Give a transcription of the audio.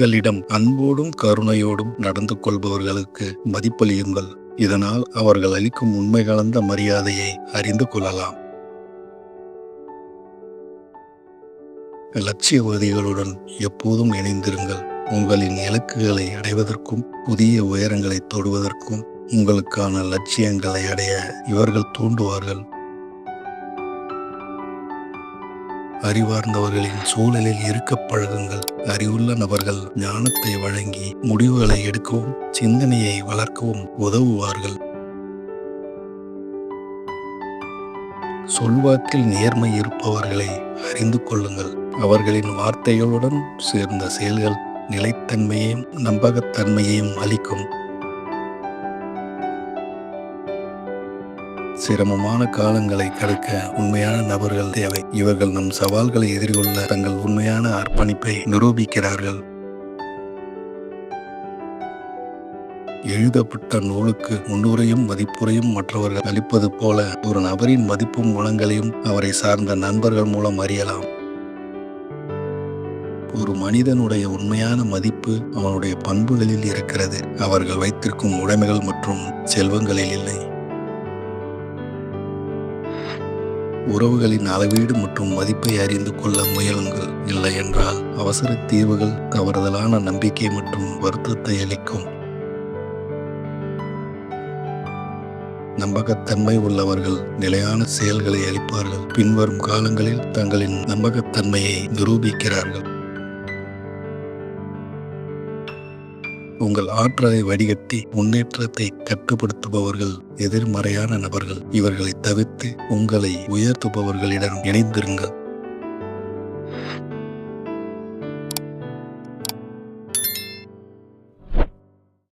உங்களிடம் அன்போடும் கருணையோடும் நடந்து கொள்பவர்களுக்கு மதிப்பளியுங்கள். இதனால் அவர்கள் அளிக்கும் உண்மை கலந்த மரியாதையை அறிந்து கொள்ளலாம். லட்சியவாதிகளுடன் எப்போதும் இணைந்திருங்கள். உங்களின் இலக்குகளை அடைவதற்கும் புதிய உயரங்களை தொடுவதற்கும் உங்களுக்கான லட்சியங்களை அடைய இவர்கள் தூண்டுவார்கள். அறிவார்ந்தவர்களின் சூழலில் இருக்க பழகுங்கள். அறிவுள்ள நபர்கள் ஞானத்தை வழங்கி முடிவுகளை எடுக்கவும் சிந்தனையை வளர்க்கவும் உதவுவார்கள். சொல்வாக்கில் நேர்மை இருப்பவர்களை அறிந்து கொள்ளுங்கள். அவர்களின் வார்த்தைகளுடன் சேர்ந்த செயல்கள் நிலைத்தன்மையையும் நம்பகத்தன்மையையும் அளிக்கும். சிரமமான காலங்களை கடக்க உண்மையான நபர்கள் தேவை. இவர்கள் நம் சவால்களை எதிர்கொள்ள தங்கள் உண்மையான அர்ப்பணிப்பை நிரூபிக்கிறார்கள். எழுதப்பட்ட நூலுக்கு முன்னுரையும் மதிப்புரையும் மற்றவர்கள் அளிப்பது போல ஒரு நபரின் மதிப்பும் குணங்களையும் அவரை சார்ந்த நண்பர்கள் மூலம் அறியலாம். ஒரு மனிதனுடைய உண்மையான மதிப்பு அவனுடைய பண்புகளில் இருக்கிறது. அவர்கள் வைத்திருக்கும் உடைமைகள் மற்றும் செல்வங்களில் இல்லை. உறவுகளின் அளவீடு மற்றும் மதிப்பை அறிந்து கொள்ள முயலுங்கள். இல்லை என்றால் அவசர தீர்வுகள் தவறுதலான நம்பிக்கை மற்றும் வருத்தத்தை அளிக்கும். நம்பகத்தன்மை உள்ளவர்கள் நிலையான செயல்களை அளிப்பார்கள். பின்வரும் காலங்களில் தங்களின் நம்பகத்தன்மையை நிரூபிக்கிறார்கள். உங்கள் ஆற்றலை வடிகட்டி முன்னேற்றத்தை கட்டுப்படுத்துபவர்கள் எதிர்மறையான நபர்கள். இவர்களை தவிர்த்து உங்களை உயர்த்துபவர்களிடம் இணைந்திருங்கள்.